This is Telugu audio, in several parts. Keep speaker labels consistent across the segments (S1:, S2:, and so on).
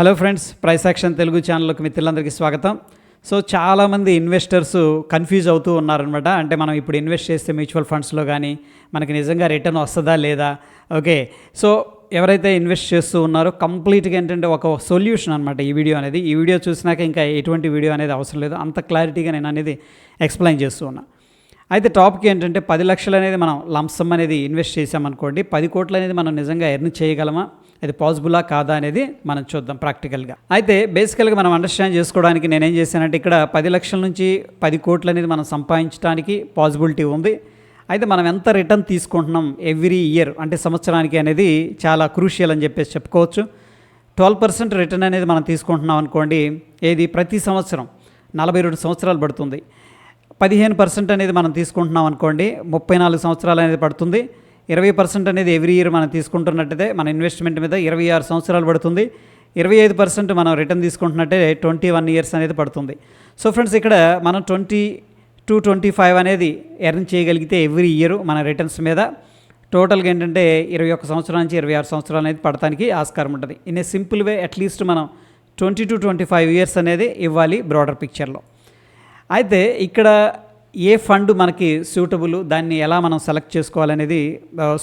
S1: Hello friends price action Telugu ఛానల్కి మిత్రులందరికీ స్వాగతం. సో చాలామంది ఇన్వెస్టర్స్ కన్ఫ్యూజ్ అవుతూ ఉన్నారనమాట అంటే మనం ఇప్పుడు ఇన్వెస్ట్ చేస్తే మ్యూచువల్ ఫండ్స్లో కానీ మనకి నిజంగా రిటర్న్ వస్తుందా లేదా? ఓకే. సో ఎవరైతే ఇన్వెస్ట్ చేస్తూ ఉన్నారో కంప్లీట్గా ఏంటంటే ఒక సొల్యూషన్ అనమాట ఈ వీడియో అనేది. ఈ వీడియో చూసినాక ఇంకా ఎటువంటి వీడియో అనేది అవసరం లేదు. అంత క్లారిటీగా నేను అనేది ఎక్స్ప్లెయిన్ చేస్తూ ఉన్నా. అయితే టాపిక్ ఏంటంటే పది లక్షలు అనేది మనం లంసమ్ అనేది ఇన్వెస్ట్ చేసామనుకోండి పది కోట్లు అనేది మనం నిజంగా ఎర్న్ చేయగలమా? అది పాసిబులా కాదా అనేది మనం చూద్దాం ప్రాక్టికల్గా అయితే బేసికల్గా మనం అండర్స్టాండ్ చేసుకోవడానికి నేనేం చేశానంటే ఇక్కడ పది లక్షల నుంచి పది కోట్లు అనేది మనం సంపాదించడానికి పాసిబిలిటీ ఉంది. అయితే మనం ఎంత రిటర్న్ తీసుకుంటున్నాం ఎవ్రీ ఇయర్ అంటే సంవత్సరానికి అనేది చాలా క్రూషియల్ అని చెప్పేసి చెప్పుకోవచ్చు. ట్వెల్వ్ పర్సెంట్ రిటర్న్ అనేది మనం తీసుకుంటున్నాం అనుకోండి ఏది? ప్రతి సంవత్సరం నలభై రెండు సంవత్సరాలు పడుతుంది. పదిహేను పర్సెంట్ అనేది మనం తీసుకుంటున్నాం అనుకోండి ముప్పై నాలుగు సంవత్సరాలు అనేది పడుతుంది. ఇరవై పర్సెంట్ అనేది ఎవ్రీ ఇయర్ మనం తీసుకుంటున్నట్టయితే మన ఇన్వెస్ట్మెంట్ మీద ఇరవై ఆరు సంవత్సరాలు పడుతుంది. ఇరవై ఐదు పర్సెంట్ మనం రిటర్న్ తీసుకుంటున్నట్టే ట్వంటీ వన్ ఇయర్స్ అనేది పడుతుంది. సో ఫ్రెండ్స్ ఇక్కడ మనం ట్వంటీ టూ ట్వంటీ ఫైవ్ అనేది ఎర్న్ చేయగలిగితే ఎవ్రీ ఇయర్ మన రిటర్న్స్ మీద టోటల్గా ఏంటంటే ఇరవై ఒక్క సంవత్సరం నుంచి ఇరవై ఆరు సంవత్సరాలు అనేది పడటానికి ఆస్కారం ఉంటుంది. In a simple way at least మనం twenty to twenty five years అనేది ఇవ్వాలి బ్రాడర్ పిక్చర్లో అయితే ఇక్కడ ఏ ఫండ్ మనకి సూటబుల్ దాన్ని ఎలా మనం సెలెక్ట్ చేసుకోవాలనేది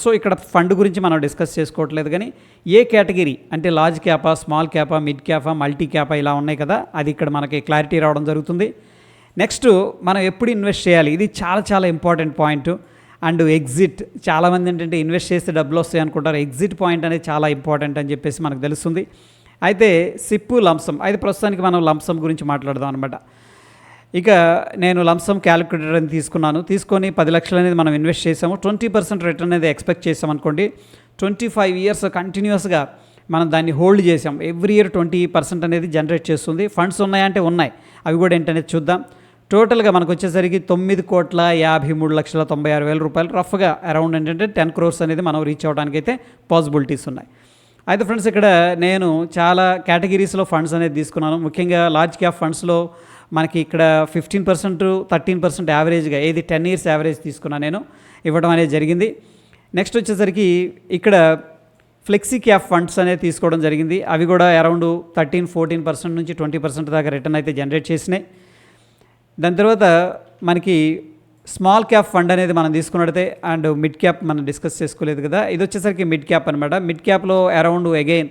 S1: సో ఇక్కడ ఫండ్ గురించి మనం డిస్కస్ చేసుకోవట్లేదు కానీ ఏ కేటగిరీ అంటే large cap small cap mid cap multi cap ఇలా ఉన్నాయి కదా అది ఇక్కడ మనకి క్లారిటీ రావడం జరుగుతుంది. నెక్స్ట్ మనం ఎప్పుడు ఇన్వెస్ట్ చేయాలి? ఇది చాలా చాలా ఇంపార్టెంట్ పాయింట్. అండ్ ఎగ్జిట్ చాలామంది ఏంటంటే ఇన్వెస్ట్ చేస్తే డబ్బులు వస్తాయి అనుకుంటారు. ఎగ్జిట్ పాయింట్ అనేది చాలా ఇంపార్టెంట్ అని చెప్పేసి మనకు తెలుస్తుంది. అయితే సిప్పు లంసం అయితే ప్రస్తుతానికి మనం లంసం గురించి మాట్లాడదాం అనమాట ఇక నేను లంసమ్ క్యాలిక్యులేటర్ అని తీసుకున్నాను. తీసుకొని పది లక్షలు అనేది మనం ఇన్వెస్ట్ చేసాము. ట్వంటీ పర్సెంట్ రిటర్న్ అనేది ఎక్స్పెక్ట్ చేసాం అనుకోండి. ట్వంటీ ఫైవ్ ఇయర్స్ కంటిన్యూస్గా మనం దాన్ని హోల్డ్ చేసాం. ఎవ్రీ ఇయర్ ట్వంటీ పర్సెంట్ అనేది జనరేట్ చేస్తుంది. ఫండ్స్ ఉన్నాయంటే ఉన్నాయి. అవి కూడా ఏంటనేది చూద్దాం. టోటల్గా మనకు వచ్చేసరికి తొమ్మిది కోట్ల యాభై మూడు లక్షల తొంభై ఆరు వేల రూపాయలు. రఫ్గా అరౌండ్ ఏంటంటే టెన్ క్రోర్స్ అనేది మనం రీచ్ అవ్వడానికి అయితే పాసిబిలిటీస్ ఉన్నాయి. అయితే ఫ్రెండ్స్ ఇక్కడ నేను చాలా కేటగిరీస్లో ఫండ్స్ అనేది తీసుకున్నాను. ముఖ్యంగా లార్జ్ క్యాప్ ఫండ్స్లో మనకి ఇక్కడ ఫిఫ్టీన్ పర్సెంట్ థర్టీన్ పర్సెంట్ యావరేజ్గా ఏది టెన్ ఇయర్స్ యావరేజ్ తీసుకున్నా నేను ఇవ్వడం అనేది జరిగింది. నెక్స్ట్ వచ్చేసరికి ఇక్కడ ఫ్లెక్సీ క్యాప్ ఫండ్స్ అనేది తీసుకోవడం జరిగింది. అవి కూడా అరౌండ్ థర్టీన్ ఫోర్టీన్ పర్సెంట్ నుంచి ట్వంటీ పర్సెంట్ దాకా రిటర్న్ అయితే జనరేట్ చేసినాయి. దాని తర్వాత మనకి స్మాల్ క్యాప్ ఫండ్ అనేది మనం తీసుకున్నట్టే అండ్ మిడ్ క్యాప్ మనం డిస్కస్ చేసుకోలేదు కదా. ఇది వచ్చేసరికి మిడ్ క్యాప్ అనమాట మిడ్ క్యాప్లో అరౌండ్ అగైన్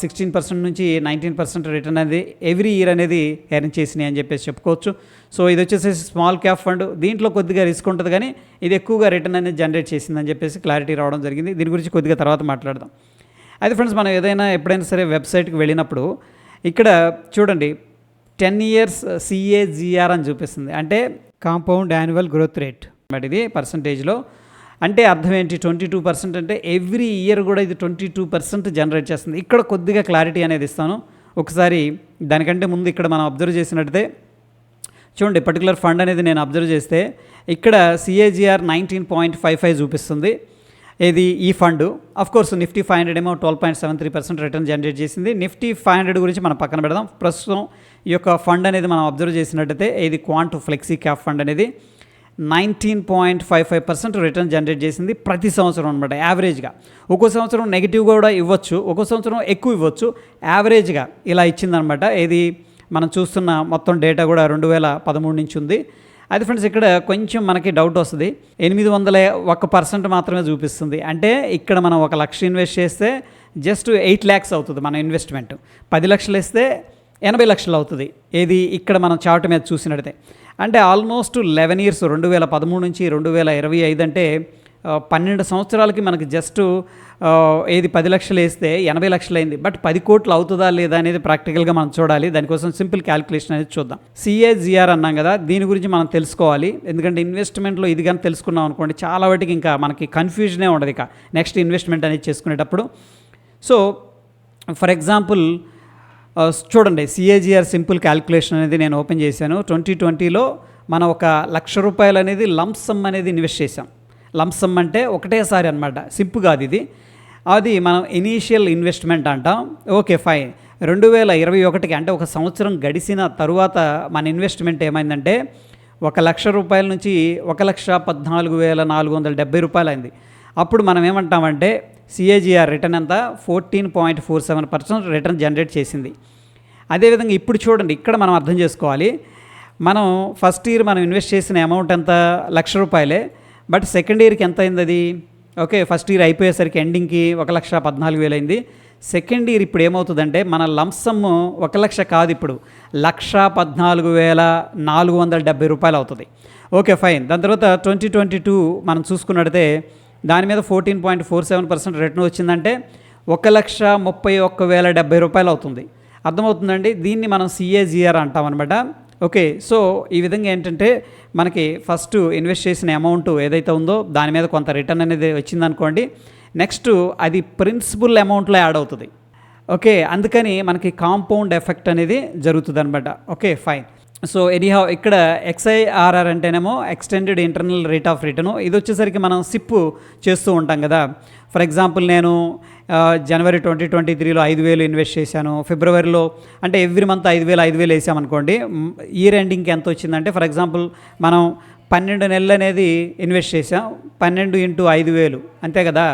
S1: సిక్స్టీన్ పర్సెంట్ నుంచి నైన్టీన్ పర్సెంట్ రిటర్న్ అనేది ఎవ్రీ ఇయర్ అనేది ఎర్న్ చేసినాయి అని చెప్పేసి చెప్పుకోవచ్చు. సో ఇది వచ్చేసి స్మాల్ క్యాప్ ఫండ్ దీంట్లో కొద్దిగా రిస్క్ ఉంటుంది కానీ ఇది ఎక్కువగా రిటర్న్ అనేది జనరేట్ చేసిందని చెప్పేసి క్లారిటీ రావడం జరిగింది. దీని గురించి కొద్దిగా తర్వాత మాట్లాడదాం. అయితే ఫ్రెండ్స్ మనం ఏదైనా ఎప్పుడైనా సరే వెబ్సైట్కి వెళ్ళినప్పుడు ఇక్కడ చూడండి టెన్ ఇయర్స్ సిఏజిఆర్ అని చూపిస్తుంది. అంటే compound annual growth rate but ఇది పర్సంటేజ్లో అంటే అర్థం ఏంటి? ట్వంటీ టూ పర్సెంట్ అంటే ఎవ్రీ ఇయర్ కూడా ఇది ట్వంటీ టూ పర్సెంట్ జనరేట్ చేస్తుంది. ఇక్కడ కొద్దిగా క్లారిటీ అనేది ఇస్తాను. ఒకసారి దానికంటే ముందు ఇక్కడ మనం అబ్జర్వ్ చేసినట్టయితే చూడండి పర్టికులర్ ఫండ్ అనేది నేను అబ్జర్వ్ చేస్తే ఇక్కడ CAGR nineteen point five five చూపిస్తుంది. ఇది ఈ fund. Of course Nifty five hundred ఏమో twelve point seven three percent return generate చేసింది. నిఫ్టీ ఫైవ్ హండ్రెడ్ గురించి మనం పక్కన పెడదాం. ప్రస్తుతం ఈ యొక్క ఫండ్ అనేది మనం అబ్జర్వ్ చేసినట్టయితే ఇది క్వాంట్ ఫ్లెక్సీ క్యాప్ ఫండ్ అనేది. Nineteen point five five percent return generate చేసింది ప్రతి సంవత్సరం అనమాట యావరేజ్గా ఒక్కో సంవత్సరం నెగిటివ్ కూడా ఇవ్వచ్చు ఒక్కో సంవత్సరం ఎక్కువ ఇవ్వచ్చు యావరేజ్గా ఇలా ఇచ్చిందనమాట ఇది మనం చూస్తున్న మొత్తం డేటా కూడా రెండు వేల పదమూడు నుంచి ఉంది. అయితే ఫ్రెండ్స్ ఇక్కడ కొంచెం మనకి డౌట్ వస్తుంది. ఎనిమిది వందల ఒక పర్సెంట్ మాత్రమే చూపిస్తుంది. అంటే ఇక్కడ మనం ఒక లక్ష ఇన్వెస్ట్ చేస్తే జస్ట్ ఎయిట్ ల్యాక్స్ అవుతుంది మన ఇన్వెస్ట్మెంట్ పది లక్షలు వేస్తే ఎనభై లక్షలు అవుతుంది. ఏది ఇక్కడ మనం చార్ట్ మీద చూసినట్టయితే. అంటే ఆల్మోస్ట్ లెవెన్ ఇయర్స్ రెండు వేల పదమూడు నుంచి రెండు వేల ఇరవై ఐదు అంటే పన్నెండు సంవత్సరాలకి మనకి జస్ట్ ఏది పది లక్షలు వేస్తే ఎనభై లక్షలు అయింది. బట్ పది కోట్లు అవుతుందా లేదా అనేది ప్రాక్టికల్గా మనం చూడాలి. దానికోసం సింపుల్ క్యాలిక్యులేషన్ అనేది చూద్దాం. సిఏజిఆర్ అన్నాం కదా దీని గురించి మనం తెలుసుకోవాలి. ఎందుకంటే ఇన్వెస్ట్మెంట్లో ఇది కానీ తెలుసుకున్నాం అనుకోండి చాలా వాటికి ఇంకా మనకి కన్ఫ్యూజనే ఉండదు ఇక. నెక్స్ట్ ఇన్వెస్ట్మెంట్ అనేది చేసుకునేటప్పుడు. సో ఫర్ ఎగ్జాంపుల్ చూడండి సిఏజిఆర్ సింపుల్ క్యాల్కులేషన్ అనేది నేను ఓపెన్ చేశాను. ట్వంటీ ట్వంటీలో మనం ఒక లక్ష రూపాయలు అనేది లంసమ్ అనేది ఇన్వెస్ట్ చేసాం లంసమ్ అంటే ఒకటేసారి అనమాట సింపు కాదు ఇది. అది మనం ఇనీషియల్ ఇన్వెస్ట్మెంట్ అంటాం. ఓకే ఫైన్ రెండు వేల ఇరవై ఒకటికి అంటే ఒక సంవత్సరం గడిచిన తరువాత మన ఇన్వెస్ట్మెంట్ ఏమైందంటే ఒక లక్ష రూపాయల నుంచి ఒక లక్ష పద్నాలుగు వేల నాలుగు వందల డెబ్బై రూపాయలు అయింది అప్పుడు మనం ఏమంటామంటే సిఏజీఆర్ రిటర్న్ అంతా fourteen point four seven percent return generate చేసింది. అదేవిధంగా ఇప్పుడు చూడండి ఇక్కడ మనం అర్థం చేసుకోవాలి. మనం ఫస్ట్ ఇయర్ మనం ఇన్వెస్ట్ చేసిన అమౌంట్ ఎంత? లక్ష రూపాయలే. బట్ సెకండ్ ఇయర్కి ఎంత అయింది అది? ఓకే ఫస్ట్ ఇయర్ అయిపోయేసరికి ఎండింగ్కి ఒక లక్ష పద్నాలుగు వేలు అయింది. సెకండ్ ఇయర్ ఇప్పుడు ఏమవుతుందంటే మన లంసమ్ ఒక లక్ష కాదు ఇప్పుడు. లక్ష పద్నాలుగు వేల నాలుగు వందల డెబ్బై రూపాయలు అవుతుంది. ఓకే ఫైన్ దాని తర్వాత ట్వంటీ ట్వంటీ టూ మనం చూసుకున్నట్టయితే దాని మీద fourteen point four seven percent return వచ్చిందంటే ఒక లక్ష ముప్పై ఒక్క వేల డెబ్బై రూపాయలు అవుతుంది. అర్థమవుతుందండి? దీన్ని మనం సిఏజిఆర్ అంటాం అనమాట ఓకే సో ఈ విధంగా ఏంటంటే మనకి ఫస్ట్ ఇన్వెస్ట్ చేసిన అమౌంట్ ఏదైతే ఉందో దాని మీద కొంత రిటర్న్ అనేది వచ్చిందనుకోండి. నెక్స్ట్ అది ప్రిన్సిపల్ అమౌంట్లో యాడ్ అవుతుంది. ఓకే అందుకని మనకి కాంపౌండ్ ఎఫెక్ట్ అనేది జరుగుతుంది అనమాట ఓకే ఫైన్ సో ఎనీహౌ ఇక్కడ ఎక్స్ఐఆర్ఆర్ అంటేనేమో extended internal rate of return ఇది వచ్చేసరికి మనం సిప్ చేస్తూ ఉంటాం కదా. ఫర్ ఎగ్జాంపుల్ నేను జనవరి ట్వంటీ ట్వంటీ త్రీలో ఐదు వేలు ఇన్వెస్ట్ చేశాను. ఫిబ్రవరిలో అంటే ఎవ్రీ మంత్ ఐదు వేలు ఐదు వేలు వేసామనుకోండి ఇయర్ ఎండింగ్కి ఎంత వచ్చిందంటే ఫర్ ఎగ్జాంపుల్ మనం పన్నెండు నెలలు అనేది ఇన్వెస్ట్ చేసాం పన్నెండు ఇంటూ ఐదు వేలు. అంతే కదా?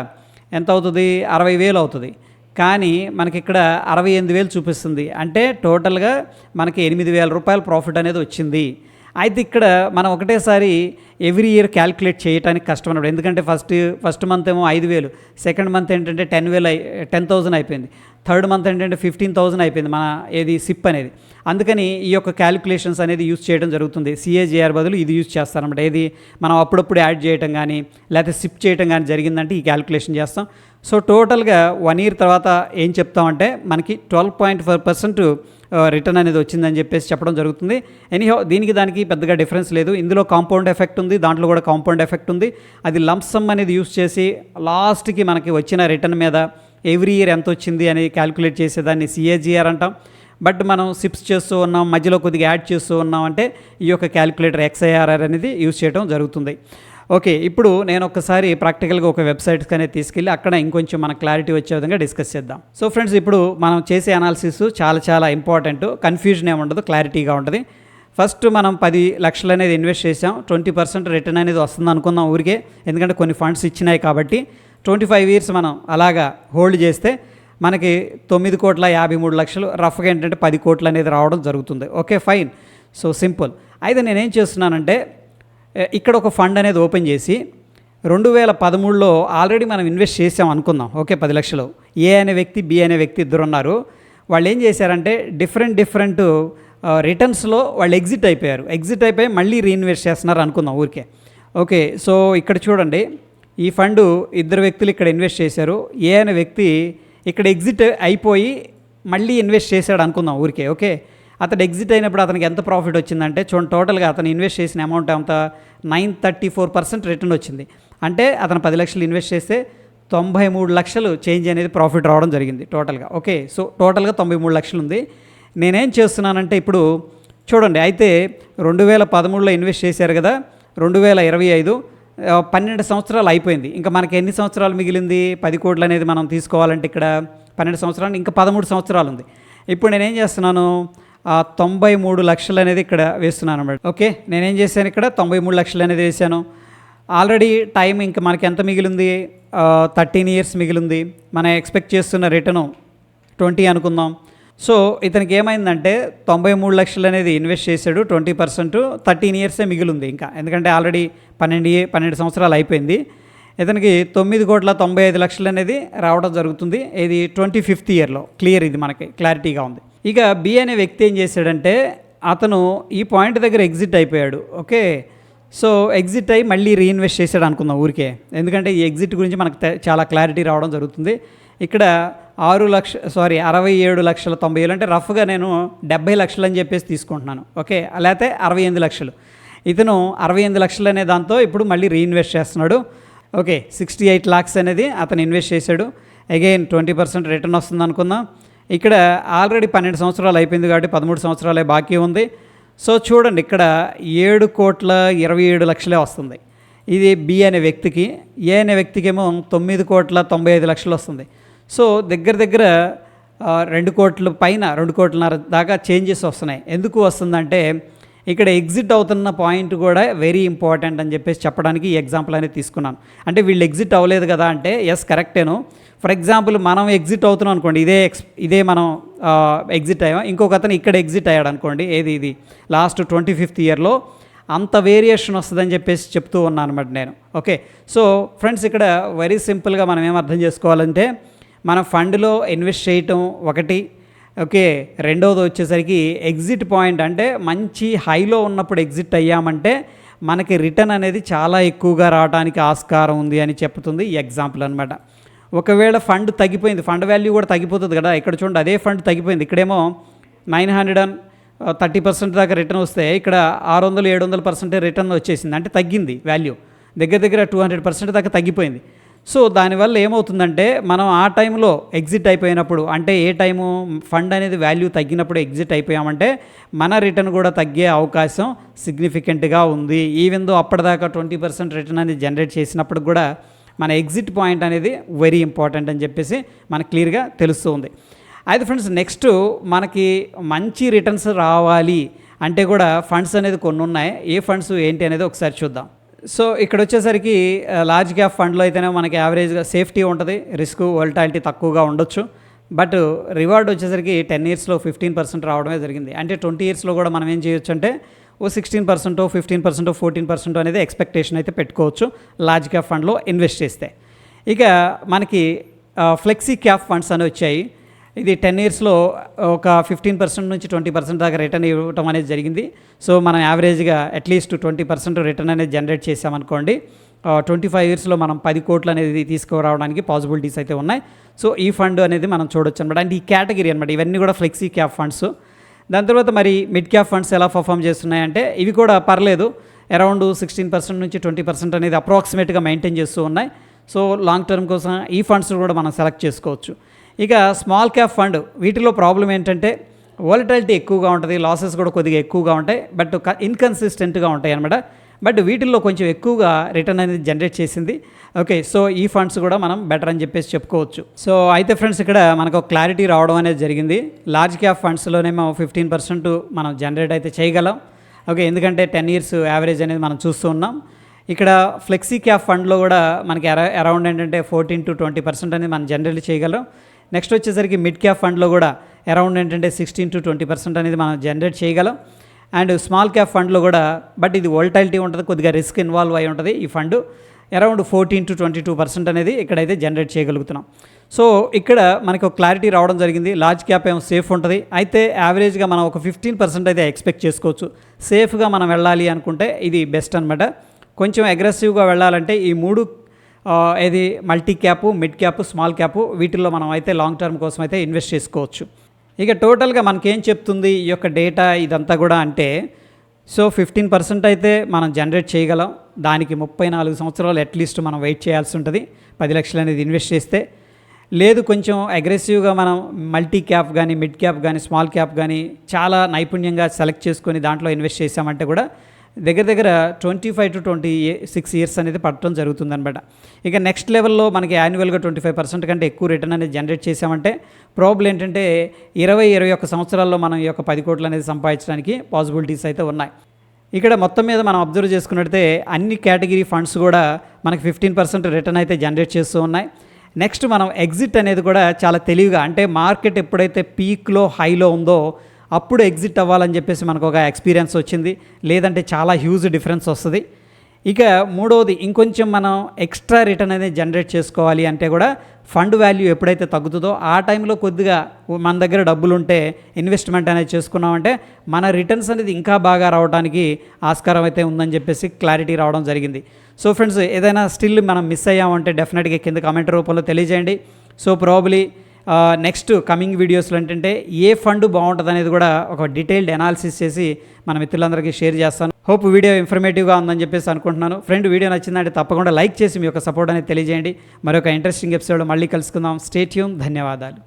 S1: ఎంత అవుతుంది? అరవై వేలు అవుతుంది. కానీ మనకి ఇక్కడ అరవై ఎనిమిది వేలు చూపిస్తుంది. అంటే టోటల్గా మనకి ఎనిమిది వేల రూపాయల ప్రాఫిట్ అనేది వచ్చింది. అయితే ఇక్కడ మనం ఒకటేసారి ఎవ్రీ ఇయర్ క్యాలిక్యులేట్ చేయడానికి కష్టం అన్నప్పుడు ఎందుకంటే ఫస్ట్ ఫస్ట్ మంత్ ఏమో ఐదు వేలు సెకండ్ మంత్ ఏంటంటే టెన్ వేలు అయి టెన్ థౌసండ్ అయిపోయింది థర్డ్ మంత్ ఏంటంటే ఫిఫ్టీన్ థౌజండ్ అయిపోయింది మన ఏది సిప్ అనేది. అందుకని ఈ యొక్క క్యాలిక్యులేషన్స్ అనేది యూస్ చేయడం జరుగుతుంది. సిఏజిఆర్ బదులు ఇది యూస్ చేస్తారన్నమాట. ఏది మనం అప్పుడప్పుడు యాడ్ చేయటం కానీ లేకపోతే సిప్ చేయటం కానీ జరిగిందంటే ఈ క్యాలిక్యులేషన్ చేస్తాం. సో టోటల్గా వన్ ఇయర్ తర్వాత ఏం చెప్తామంటే మనకి twelve point four percent return అనేది వచ్చిందని చెప్పేసి చెప్పడం జరుగుతుంది. ఎనీహో దీనికి దానికి పెద్దగా డిఫరెన్స్ లేదు. ఇందులో కాంపౌండ్ ఎఫెక్ట్ ఉంది. దాంట్లో కూడా కాంపౌండ్ ఎఫెక్ట్ ఉంది. అది లంప్సమ్ అనేది యూస్ చేసి లాస్ట్కి మనకి వచ్చిన రిటర్న్ మీద ఎవ్రీ ఇయర్ ఎంత వచ్చింది అని క్యాలిక్యులేట్ చేసేదాన్ని సిఏజిఆర్ అంటాం. బట్ మనం సిప్స్ చేస్తూ ఉన్నాం మధ్యలో కొద్దిగా యాడ్ చేస్తూ ఉన్నాం అంటే ఈ యొక్క క్యాలిక్యులేటర్ ఎక్స్ఐఆర్ఆర్ అనేది యూస్ చేయడం జరుగుతుంది. ఓకే ఇప్పుడు నేను ఒకసారి ప్రాక్టికల్గా ఒక వెబ్సైట్స్ అనేది తీసుకెళ్ళి అక్కడ ఇంకొంచెం మన క్లారిటీ వచ్చే విధంగా డిస్కస్ చేద్దాం. సో ఫ్రెండ్స్ ఇప్పుడు మనం చేసే అనాలిసిస్ చాలా చాలా ఇంపార్టెంట్. కన్ఫ్యూజన్ ఏమి ఉండదు క్లారిటీగా ఉంటుంది. ఫస్ట్ మనం పది లక్షలు అనేది ఇన్వెస్ట్ చేసాం. ట్వంటీ పర్సెంట్ రిటర్న్ అనేది వస్తుంది అనుకుందాం ఊరికే. ఎందుకంటే కొన్ని ఫండ్స్ ఇచ్చినాయి కాబట్టి. ట్వంటీ ఫైవ్ ఇయర్స్ మనం అలాగా హోల్డ్ చేస్తే మనకి తొమ్మిది కోట్ల యాభై మూడు లక్షలు రఫ్గా ఏంటంటే పది కోట్లు అనేది రావడం జరుగుతుంది. Okay fine. So simple. అయితే నేనేం చేస్తున్నానంటే ఇక్కడ ఒక ఫండ్ అనేది ఓపెన్ చేసి రెండు వేల పదమూడులో ఆల్రెడీ మనం ఇన్వెస్ట్ చేసాం అనుకుందాం. ఓకే పది లక్షలు. ఏ అనే వ్యక్తి బి అనే వ్యక్తి ఇద్దరు ఉన్నారు. వాళ్ళు ఏం చేశారంటే డిఫరెంట్ డిఫరెంట్ రిటర్న్స్లో వాళ్ళు ఎగ్జిట్ అయిపోయారు. ఎగ్జిట్ అయిపోయి మళ్ళీ రీఇన్వెస్ట్ చేస్తున్నారు అనుకుందాం ఊరికే. ఓకే సో ఇక్కడ చూడండి. ఈ ఫండ్ ఇద్దరు వ్యక్తులు ఇక్కడ ఇన్వెస్ట్ చేశారు. ఏ అనే వ్యక్తి ఇక్కడ ఎగ్జిట్ అయిపోయి మళ్ళీ ఇన్వెస్ట్ చేశాడు అనుకుందాం ఊరికే. ఓకే అతను ఎగ్జిట్ అయినప్పుడు అతనికి ఎంత ప్రాఫిట్ వచ్చిందంటే చూడండి టోటల్గా అతను ఇన్వెస్ట్ చేసిన అమౌంట్ అంత nine thirty four percent return వచ్చింది. అంటే అతను పది లక్షలు ఇన్వెస్ట్ చేస్తే తొంభై మూడు లక్షలు చేంజ్ అనేది ప్రాఫిట్ రావడం జరిగింది టోటల్గా. ఓకే సో టోటల్గా తొంభై మూడు లక్షలు ఉంది. నేనేం చేస్తున్నానంటే ఇప్పుడు చూడండి అయితే రెండు వేల పదమూడులో ఇన్వెస్ట్ చేశారు కదా రెండు వేల ఇరవై ఐదు పన్నెండు సంవత్సరాలు అయిపోయింది. ఇంకా మనకి ఎన్ని సంవత్సరాలు మిగిలింది? పది కోట్లు అనేది మనం తీసుకోవాలంటే ఇక్కడ పన్నెండు సంవత్సరాలు ఇంకా పదమూడు సంవత్సరాలు ఉంది. ఇప్పుడు నేనేం చేస్తున్నాను? ఆ తొంభై మూడు లక్షలు అనేది ఇక్కడ వేస్తున్నాను అనమాట ఓకే నేనేం చేశాను ఇక్కడ? తొంభై మూడు లక్షలు అనేది వేశాను. ఆల్రెడీ టైం ఇంకా మనకి ఎంత మిగిలింది? థర్టీన్ ఇయర్స్ మిగిలింది. మనం ఎక్స్పెక్ట్ చేస్తున్న రిటర్ను ట్వంటీ అనుకుందాం. సో ఇతనికి ఏమైందంటే తొంభై మూడు లక్షలు అనేది ఇన్వెస్ట్ చేశాడు ట్వంటీ పర్సెంట్. థర్టీన్ ఇయర్సే మిగిలింది ఇంకా. ఎందుకంటే ఆల్రెడీ పన్నెండు పన్నెండు సంవత్సరాలు అయిపోయింది. ఇతనికి తొమ్మిది కోట్ల తొంభై ఐదు లక్షలు అనేది రావడం జరుగుతుంది. ఇది ట్వంటీ ఫిఫ్త్ ఇయర్లో. క్లియర్ ఇది మనకి క్లారిటీగా ఉంది. ఇక బి అనే వ్యక్తి ఏం చేశాడంటే అతను ఈ పాయింట్ దగ్గర ఎగ్జిట్ అయిపోయాడు ఓకే? సో ఎగ్జిట్ అయ్యి మళ్ళీ రీఇన్వెస్ట్ చేశాడు అనుకుందాం ఊరికే. ఎందుకంటే ఈ ఎగ్జిట్ గురించి మనకు చాలా క్లారిటీ రావడం జరుగుతుంది. ఇక్కడ ఆరు లక్ష సారీ అరవై ఏడు లక్షల తొంభై వేలు అంటే రఫ్గా నేను డెబ్బై లక్షలు అని చెప్పేసి తీసుకుంటున్నాను ఓకే? లేకపోతే అరవై ఎనిమిది లక్షలు. ఇతను అరవై ఎనిమిది లక్షలు అనే దాంతో ఇప్పుడు మళ్ళీ రీఇన్వెస్ట్ చేస్తున్నాడు ఓకే? సిక్స్టీ ఎయిట్ లాక్స్ అనేది అతను ఇన్వెస్ట్ చేశాడు. అగైన్ ట్వంటీ పర్సెంట్ రిటర్న్ వస్తుంది అనుకుందాం. ఇక్కడ ఆల్రెడీ పన్నెండు సంవత్సరాలు అయిపోయింది కాబట్టి పదమూడు సంవత్సరాలే బాకీ ఉంది. సో చూడండి ఇక్కడ ఏడు కోట్ల ఇరవై ఏడు లక్షలే వస్తుంది. ఇది బి అనే వ్యక్తికి ఏ అనే వ్యక్తికి ఏమో తొమ్మిది కోట్ల తొంభై ఐదు లక్షలు వస్తుంది. సో దగ్గర దగ్గర రెండు కోట్ల పైన రెండు కోట్లన్నర దాకా చేంజెస్ వస్తున్నాయి. ఎందుకు వస్తుందంటే ఇక్కడ ఎగ్జిట్ అవుతున్న పాయింట్ కూడా వెరీ ఇంపార్టెంట్ అని చెప్పేసి చెప్పడానికి ఈ ఎగ్జాంపుల్ అనేది తీసుకున్నాను. అంటే వీళ్ళు ఎగ్జిట్ అవ్వలేదు కదా అంటే ఎస్ కరెక్టేను ఫర్ ఎగ్జాంపుల్ మనం ఎగ్జిట్ అవుతున్నాం అనుకోండి ఇదే ఎక్స్ ఇదే మనం ఎగ్జిట్ అయ్యాం. ఇంకొక అతను ఇక్కడ ఎగ్జిట్ అయ్యాడు అనుకోండి ఏది ఇది? లాస్ట్ ట్వంటీ ఫిఫ్త్ ఇయర్లో అంత వేరియేషన్ వస్తుందని చెప్పేసి చెప్తూ ఉన్నాను అనమాట నేను. ఓకే సో ఫ్రెండ్స్ ఇక్కడ వెరీ సింపుల్గా మనం ఏం అర్థం చేసుకోవాలంటే మనం ఫండ్లో ఇన్వెస్ట్ చేయటం ఒకటి ఓకే రెండవది వచ్చేసరికి ఎగ్జిట్ పాయింట్ అంటే మంచి హైలో ఉన్నప్పుడు ఎగ్జిట్ అయ్యామంటే మనకి రిటర్న్ అనేది చాలా ఎక్కువగా రావడానికి ఆస్కారం ఉంది అని చెప్తుంది ఈ ఎగ్జాంపుల్ అనమాట ఒకవేళ ఫండ్ తగ్గిపోయింది ఫండ్ వాల్యూ కూడా తగ్గిపోతుంది కదా ఇక్కడ చూడండి అదే ఫండ్ తగ్గిపోయింది. ఇక్కడేమో nine hundred and thirty percent దాకా రిటర్న్ వస్తే ఇక్కడ ఆరు వందలు ఏడు వందల పర్సెంట్ రిటర్న్ వచ్చేసింది. అంటే తగ్గింది వాల్యూ. దగ్గర దగ్గర టూ హండ్రెడ్ పర్సెంట్ దాకా తగ్గిపోయింది. సో దానివల్ల ఏమవుతుందంటే మనం ఆ టైంలో ఎగ్జిట్ అయిపోయినప్పుడు అంటే ఏ టైము ఫండ్ అనేది వాల్యూ తగ్గినప్పుడు ఎగ్జిట్ అయిపోయామంటే మన రిటర్న్ కూడా తగ్గే అవకాశం సిగ్నిఫికెంట్గా ఉంది. ఈవెన్ దో అప్పటిదాకా ట్వంటీ పర్సెంట్ రిటర్న్ అనేది జనరేట్ చేసినప్పుడు కూడా మన ఎగ్జిట్ పాయింట్ అనేది వెరీ ఇంపార్టెంట్ అని చెప్పేసి మనకు క్లియర్గా తెలుస్తుంది అయితే ఫ్రెండ్స్ నెక్స్ట్ మనకి మంచి రిటర్న్స్ రావాలి అంటే కూడా ఫండ్స్ అనేది కొన్ని ఉన్నాయి ఏ ఫండ్స్ ఏంటి అనేది ఒకసారి చూద్దాం. సో ఇక్కడ వచ్చేసరికి లార్జ్ క్యాప్ ఫండ్లో అయితేనే మనకి యావరేజ్గా సేఫ్టీ ఉంటుంది రిస్క్ వోల్టాలిటీ తక్కువగా ఉండొచ్చు. బట్ రివార్డ్ వచ్చేసరికి టెన్ ఇయర్స్లో ఫిఫ్టీన్ పర్సెంట్ రావడమే జరిగింది. అంటే ట్వంటీ ఇయర్స్లో కూడా మనం ఏం చేయొచ్చు అంటే ఓ sixteen percent fifteen percent fourteen percent అనేది ఎక్స్పెక్టేషన్ అయితే పెట్టుకోవచ్చు లార్జ్ క్యాప్ ఫండ్లో ఇన్వెస్ట్ చేస్తే. ఇక మనకి ఫ్లెక్సీ క్యాప్ ఫండ్స్ అని వచ్చాయి ఇది టెన్ ఇయర్స్లో ఒక ఫిఫ్టీన్ పర్సెంట్ నుంచి ట్వంటీ పర్సెంట్ దాకా రిటర్న్ ఇవ్వటం అనేది జరిగింది. సో మనం యావరేజ్గా at least twenty percent return అనేది జనరేట్ చేసామనుకోండి ట్వంటీ ఫైవ్ ఇయర్స్లో మనం పది కోట్లు అనేది తీసుకురావడానికి పాసిబిలిటీస్ అయితే ఉన్నాయి. సో ఈ ఫండ్ అనేది మనం చూడొచ్చు అనమాట అండ్ ఈ కేటగిరీ అనమాట ఇవన్నీ కూడా ఫ్లెక్సీ క్యాప్ ఫండ్స్. దాని తర్వాత మరి మిడ్ క్యాప్ ఫండ్స్ ఎలా పర్ఫామ్ చేస్తున్నాయంటే ఇవి కూడా పర్లేదు. అరౌండ్ సిక్స్టీన్ పర్సెంట్ నుంచి ట్వంటీ పర్సెంట్ అనేది అప్రాక్సిమేట్గా మెయింటైన్ చేస్తూ ఉన్నాయి. సో లాంగ్ టర్మ్ కోసం ఈ ఫండ్స్ కూడా మనం సెలెక్ట్ చేసుకోవచ్చు. ఇక స్మాల్ క్యాప్ ఫండ్ వీటిలో ప్రాబ్లం ఏంటంటే వాలటాలిటీ ఎక్కువగా ఉంటుంది లాసెస్ కూడా కొద్దిగా ఎక్కువగా ఉంటాయి బట్ ఇన్కన్సిస్టెంట్గా ఉంటాయి అనమాట బట్ వీటిల్లో కొంచెం ఎక్కువగా రిటర్న్ అనేది జనరేట్ చేసింది. ఓకే సో ఈ ఫండ్స్ కూడా మనం బెటర్ అని చెప్పేసి చెప్పుకోవచ్చు. సో అయితే ఫ్రెండ్స్ ఇక్కడ మనకు ఒక క్లారిటీ రావడం అనేది జరిగింది. లార్జ్ క్యాప్ ఫండ్స్లోనేమో ఫిఫ్టీన్ పర్సెంట్ మనం జనరేట్ అయితే చేయగలం. ఓకే ఎందుకంటే టెన్ ఇయర్స్ యావరేజ్ అనేది మనం చూస్తూ ఉన్నాం. ఇక్కడ ఫ్లెక్సీ క్యాప్ ఫండ్లో కూడా మనకి అరౌండ్ ఏంటంటే ఫోర్టీన్ టు ట్వంటీ పర్సెంట్ అనేది మనం జనరేట్ చేయగలం. నెక్స్ట్ వచ్చేసరికి మిడ్ క్యాప్ ఫండ్లో కూడా అరౌండ్ ఏంటంటే సిక్స్టీన్ టు ట్వంటీ పర్సెంట్ అనేది మనం జనరేట్ చేయగలం. అండ్ స్మాల్ క్యాప్ ఫండ్లో కూడా బట్ ఇది వోల్టాలిటీ ఉంటుంది కొద్దిగా రిస్క్ ఇన్వాల్వ్ అయి ఉంటుంది ఈ fund. Around fourteen to twenty two percent అనేది ఇక్కడైతే జనరేట్ చేయగలుగుతున్నాం. సో ఇక్కడ మనకు క్లారిటీ రావడం జరిగింది. లార్జ్ క్యాప్ ఏమో సేఫ్ ఉంటుంది. అయితే యావరేజ్గా మనం ఒక ఫిఫ్టీన్ పర్సెంట్ అయితే ఎక్స్పెక్ట్ చేసుకోవచ్చు. సేఫ్గా మనం వెళ్ళాలి అనుకుంటే ఇది బెస్ట్ అనమాట కొంచెం అగ్రెసివ్గా వెళ్ళాలంటే ఈ మూడు ఇది multi cap mid cap small cap వీటిల్లో మనం అయితే లాంగ్ టర్మ్ కోసం అయితే ఇన్వెస్ట్ చేసుకోవచ్చు. ఇక టోటల్గా మనకేం చెప్తుంది ఈ యొక్క డేటా ఇదంతా కూడా అంటే సో ఫిఫ్టీన్ పర్సెంట్ అయితే మనం జనరేట్ చేయగలం. దానికి ముప్పై నాలుగు సంవత్సరాలు అట్లీస్ట్ మనం వెయిట్ చేయాల్సి ఉంటుంది. పది లక్షలు అనేది ఇన్వెస్ట్ చేస్తే. లేదు కొంచెం అగ్రెసివ్గా మనం మల్టీ క్యాప్ కానీ మిడ్ క్యాప్ కానీ స్మాల్ క్యాప్ కానీ చాలా నైపుణ్యంగా సెలెక్ట్ చేసుకొని దాంట్లో ఇన్వెస్ట్ చేసామంటే కూడా దగ్గర దగ్గర twenty five to twenty six years అనేది పట్టడం జరుగుతుందనమాట ఇక నెక్స్ట్ లెవెల్లో మనకి యాన్యువల్గా ట్వంటీ ఫైవ్ పర్సెంట్ కంటే ఎక్కువ రిటర్న్ అనేది జనరేట్ చేసామంటే ప్రాబ్లం ఏంటంటే ఇరవై ఇరవై ఒక్క సంవత్సరాల్లో మనం ఈ యొక్క పది కోట్లు అనేది సంపాదించడానికి పాసిబిలిటీస్ అయితే ఉన్నాయి. ఇక్కడ మొత్తం మీద మనం అబ్జర్వ్ చేసుకున్నట్టయితే అన్ని కేటగిరీ ఫండ్స్ కూడా మనకి ఫిఫ్టీన్ పర్సెంట్ రిటర్న్ అయితే జనరేట్ చేస్తూ ఉన్నాయి. నెక్స్ట్ మనం ఎగ్జిట్ అనేది కూడా చాలా తెలివిగా అంటే మార్కెట్ ఎప్పుడైతే పీక్లో హైలో ఉందో అప్పుడు ఎగ్జిట్ అవ్వాలని చెప్పేసి మనకు ఒక ఎక్స్పీరియన్స్ వచ్చింది. లేదంటే చాలా హ్యూజ్ డిఫరెన్స్ వస్తుంది. ఇక మూడవది ఇంకొంచెం మనం ఎక్స్ట్రా రిటర్న్ అనేది జనరేట్ చేసుకోవాలి అంటే కూడా ఫండ్ వాల్యూ ఎప్పుడైతే తగ్గుతుందో ఆ టైంలో కొద్దిగా మన దగ్గర డబ్బులు ఉంటే ఇన్వెస్ట్మెంట్ అనేది చేసుకున్నామంటే మన రిటర్న్స్ అనేది ఇంకా బాగా రావడానికి ఆస్కారం అయితే ఉందని చెప్పేసి క్లారిటీ రావడం జరిగింది. సో ఫ్రెండ్స్ ఏదైనా స్టిల్ మనం మిస్ అయ్యామంటే డెఫినెట్గా కింద కామెంట్ రూపంలో తెలియజేయండి. సో ప్రాబ్లీ నెక్స్ట్ కమింగ్ వీడియోస్లో ఏంటంటే ఏ ఫండ్ బాగుంటుంది అనేది కూడా ఒక డీటెయిల్డ్ అనాలిసిస్ చేసి మన మిత్రులందరికీ షేర్ చేస్తాను. హోప్ వీడియో ఇన్ఫర్మేటివ్గా ఉందని చెప్పేసి అనుకుంటున్నాను. ఫ్రెండ్ వీడియో నచ్చిందంటే తప్పకుండా లైక్ చేసి మీ యొక్క సపోర్ట్ అనేది తెలియజేయండి. మరొక ఇంట్రెస్టింగ్ ఎపిసోడ్ మళ్ళీ కలుసుకుందాం. స్టేట్యూమ్ ధన్యవాదాలు.